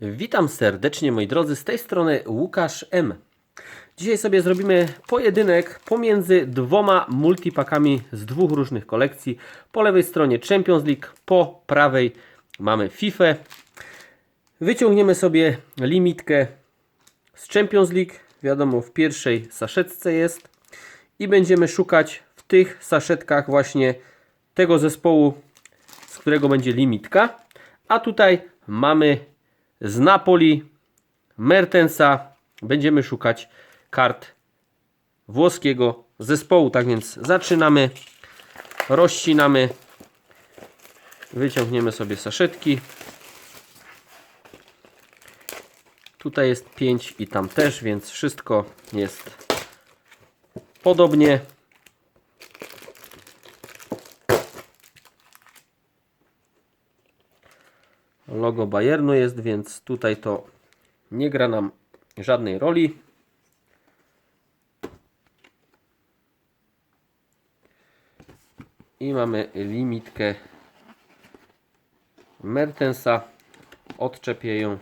Witam serdecznie moi drodzy, z tej strony Łukasz M. Dzisiaj sobie zrobimy pojedynek pomiędzy dwoma multipakami z dwóch różnych kolekcji. Po lewej stronie Champions League, po prawej mamy FIFA. Wyciągniemy sobie limitkę z Champions League, wiadomo w pierwszej saszetce jest i będziemy szukać w tych saszetkach właśnie tego zespołu, z którego będzie limitka. A tutaj mamy z Napoli Mertensa. Będziemy szukać kart włoskiego zespołu. Tak więc zaczynamy, rozcinamy, wyciągniemy sobie saszetki. Tutaj jest 5 i tam też, więc wszystko jest podobnie. Logo Bayernu jest, więc tutaj to nie gra nam żadnej roli. I mamy limitkę Mertensa. Odczepię ją.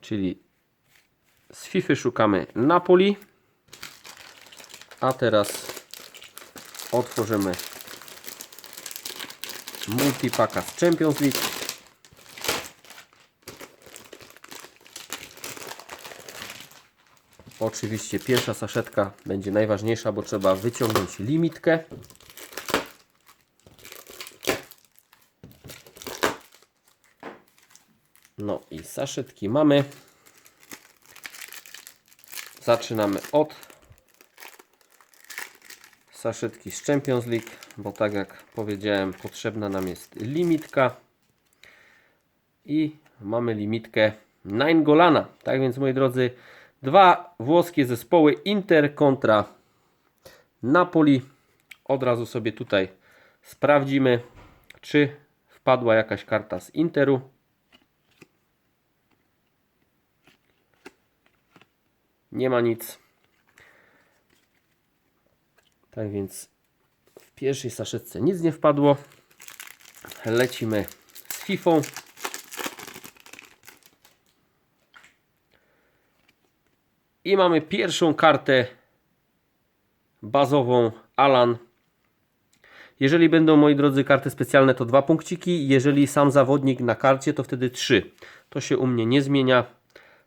Czyli z FIFA szukamy Napoli. A teraz otworzymy multipaka z Champions League. Oczywiście pierwsza saszetka będzie najważniejsza, bo trzeba wyciągnąć limitkę. No i saszetki mamy. Zaczynamy od saszetki z Champions League, bo tak jak powiedziałem, potrzebna nam jest limitka i mamy limitkę Golana. Tak więc moi drodzy, dwa włoskie zespoły Inter kontra Napoli. Od razu sobie tutaj sprawdzimy, czy wpadła jakaś karta z Interu. Nie ma nic. Tak więc w pierwszej saszetce nic nie wpadło. Lecimy z FIFA. I mamy pierwszą kartę bazową Alan. Jeżeli będą, moi drodzy, karty specjalne, to dwa punkciki. Jeżeli sam zawodnik na karcie, to wtedy trzy. To się u mnie nie zmienia.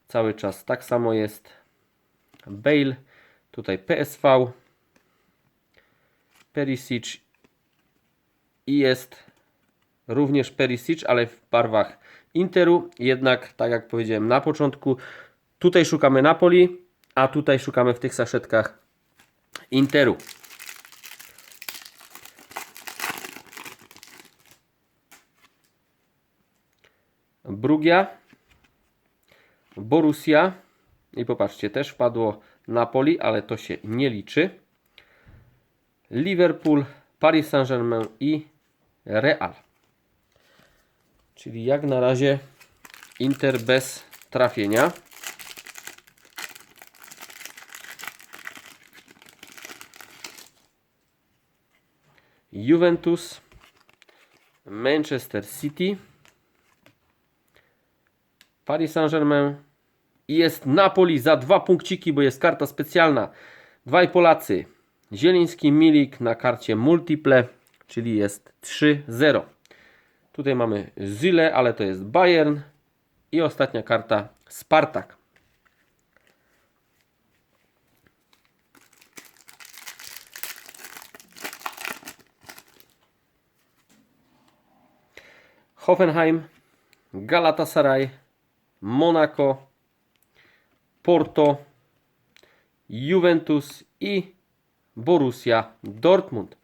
Cały czas tak samo jest. Bale, tutaj PSV. Perisic i jest również Perisic, ale w barwach Interu. Jednak, tak jak powiedziałem na początku, tutaj szukamy Napoli, a tutaj szukamy w tych saszetkach Interu. Brugia, Borussia i popatrzcie, też wpadło Napoli, ale to się nie liczy. Liverpool, Paris Saint-Germain i Real. Czyli jak na razie Inter bez trafienia. Juventus, Manchester City, Paris Saint-Germain i jest Napoli za dwa punkciki, bo jest karta specjalna. Dwaj Polacy, Zieliński Milik na karcie Multiple, czyli jest 3-0. Tutaj mamy Zyle, ale to jest Bayern. I ostatnia karta Spartak. Hoffenheim, Galatasaray, Monaco, Porto, Juventus i Borussia Dortmund.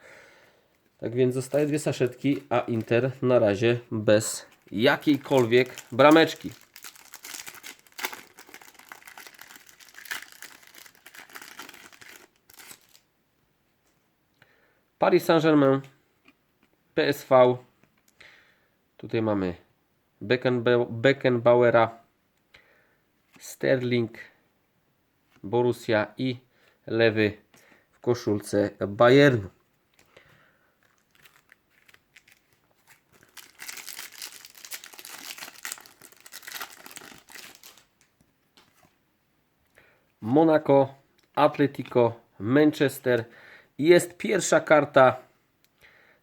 Tak więc zostaje dwie saszetki, a Inter na razie bez jakiejkolwiek brameczki. Paris Saint-Germain, PSV. Tutaj mamy Beckenbau- Beckenbauera, Sterling, Borussia i lewy koszulce Bayernu. Monaco, Atletico, Manchester. Jest pierwsza karta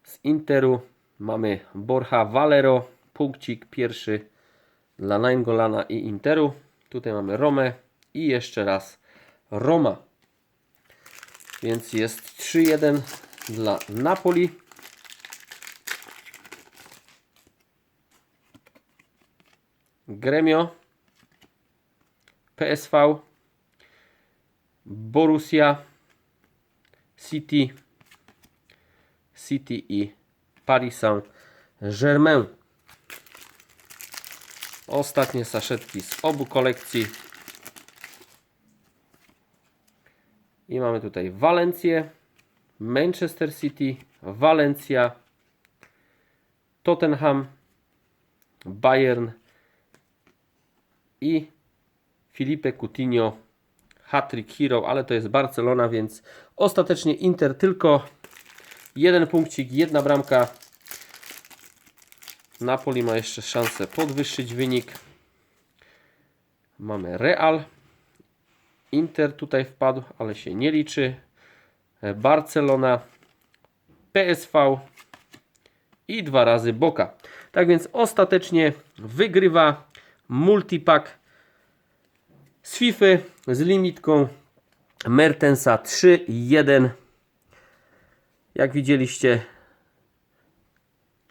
z Interu. Mamy Borja Valero, punkcik pierwszy dla Naingolana i Interu. Tutaj mamy Romę i jeszcze raz Roma. Więc jest 3-1 dla Napoli. Gremio, PSV, Borussia, City, City i Paris Saint-Germain. Ostatnie saszetki z obu kolekcji. I mamy tutaj Walencję, Manchester City, Walencja, Tottenham, Bayern i Felipe Coutinho Hattrick Hero, ale to jest Barcelona, więc ostatecznie Inter tylko jeden punkcik, jedna bramka. Napoli ma jeszcze szansę podwyższyć wynik. Mamy Real. Inter tutaj wpadł, ale się nie liczy. Barcelona, PSV i dwa razy Boka. Tak więc ostatecznie wygrywa multipack z FIFA z limitką Mertensa 3-1. Jak widzieliście,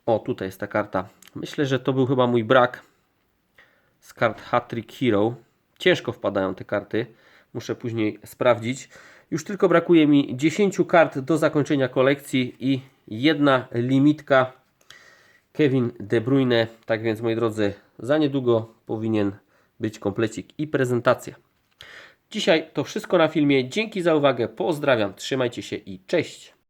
o tutaj jest ta karta. Myślę, że to był chyba mój brak z kart Hattrick Hero. Ciężko wpadają te karty. Muszę później sprawdzić. Już tylko brakuje mi 10 kart do zakończenia kolekcji i jedna limitka Kevin De Bruyne. Tak więc moi drodzy, za niedługo powinien być komplecik i prezentacja. Dzisiaj to wszystko na filmie. Dzięki za uwagę. Pozdrawiam. Trzymajcie się i cześć.